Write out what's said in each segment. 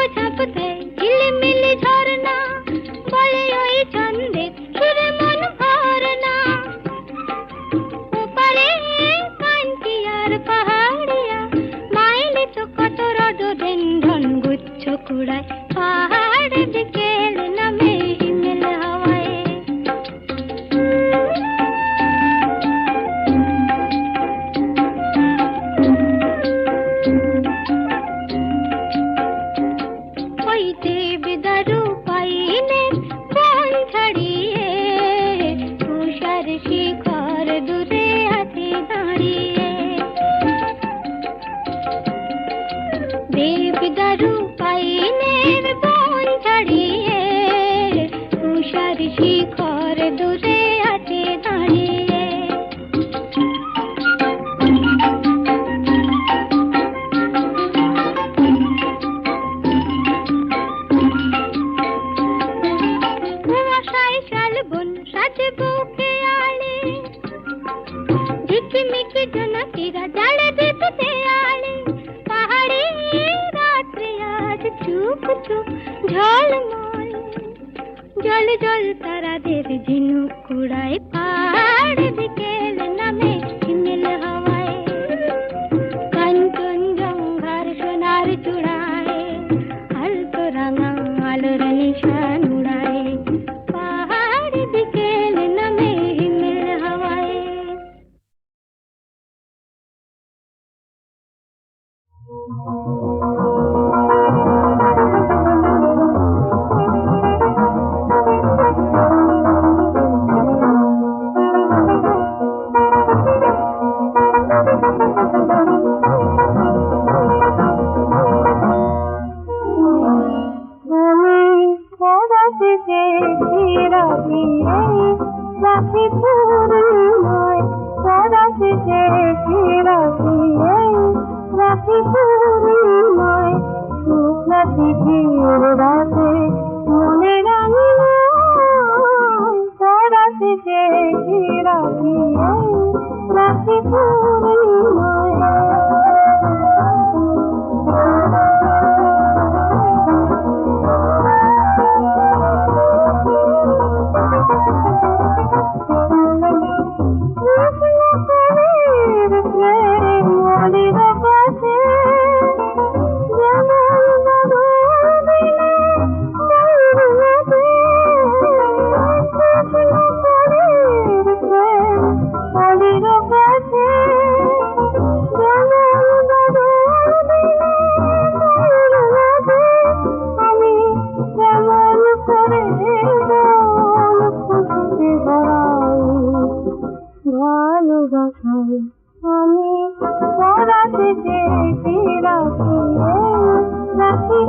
को झपते दिल में ಎದುರು চুপ চুপ ঝলমল। জল জল তারাদের ঝিনুক কুড়ায় পাড় দিকে। ভালোবাসায় আমি পড়াতে চেয়েছি রাখি রাখি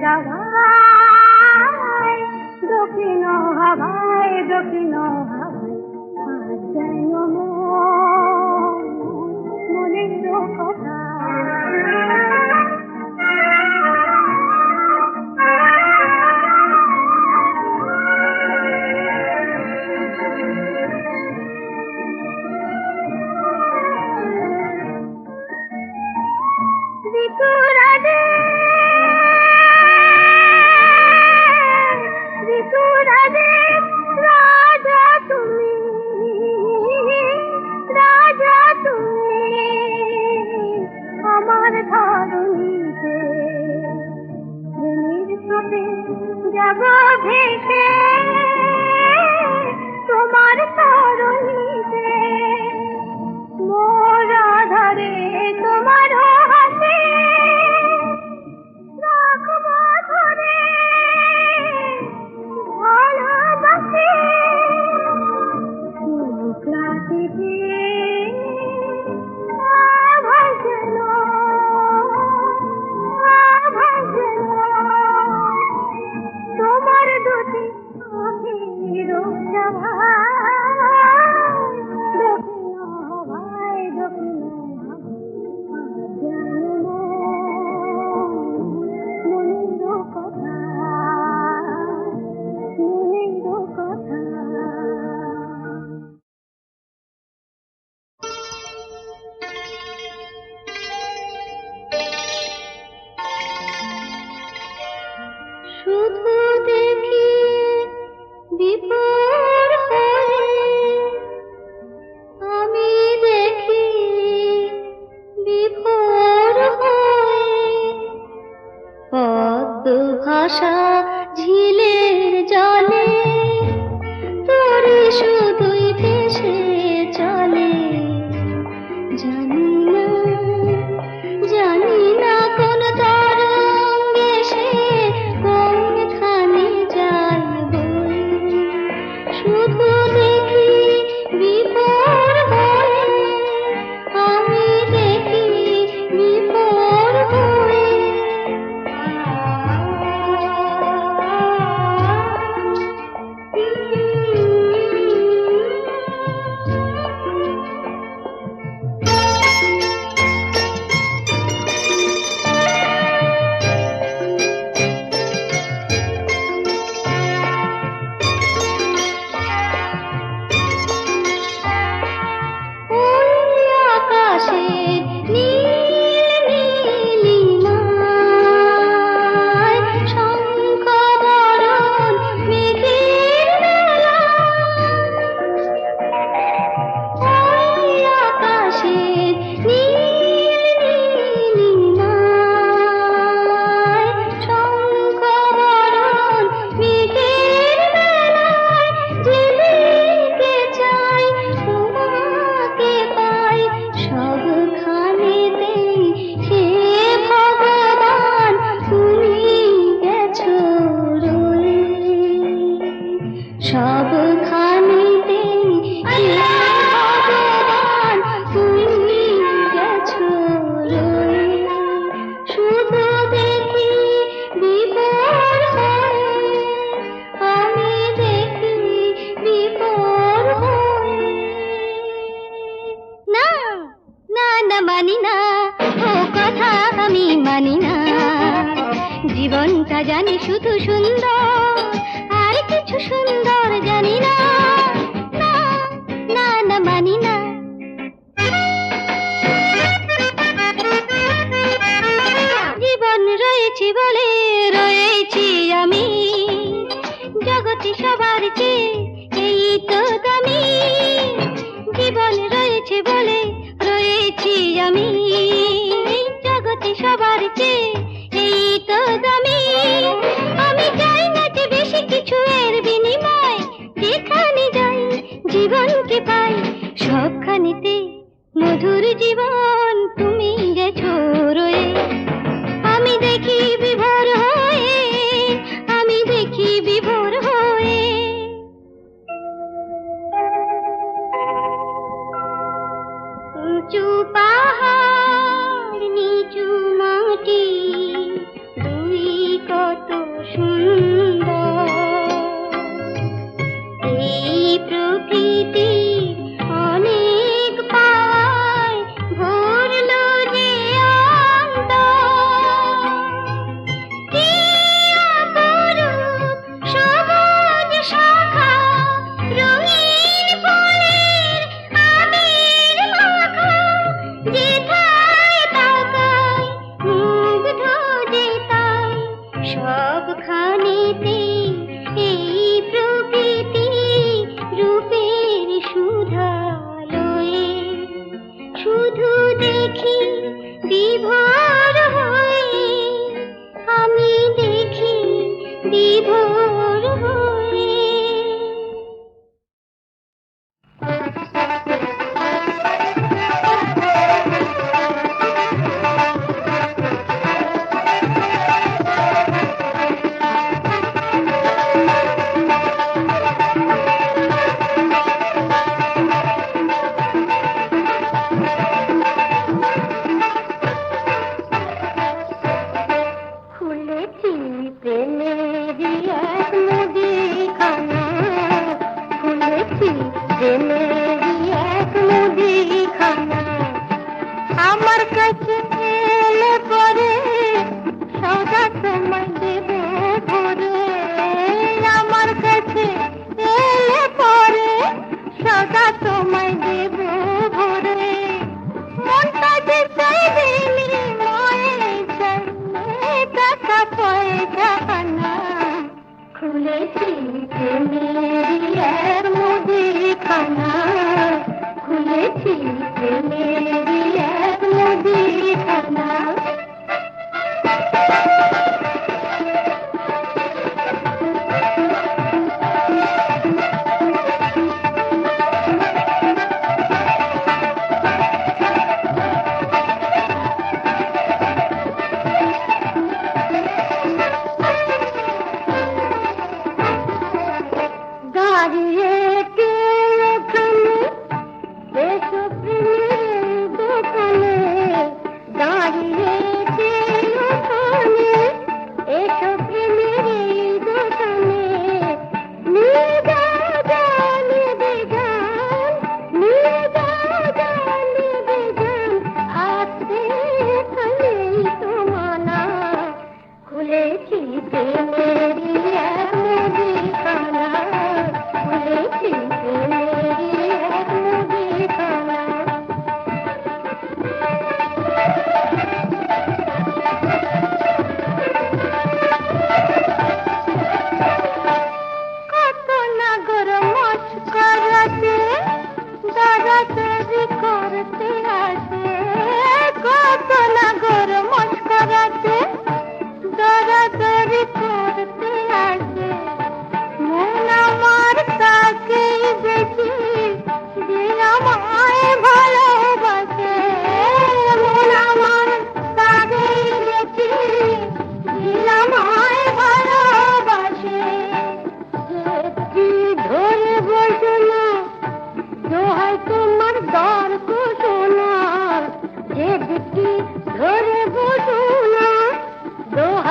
সে গাওয়ায় দক্ষিণ হাওয়ায় দক্ষিণ হাওয়ায়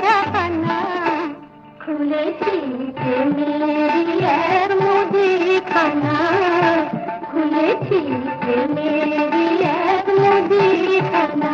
जमाना खुले चीज़ मेरी है खाना। खुले चीज़ मेरी है मुझे खाना।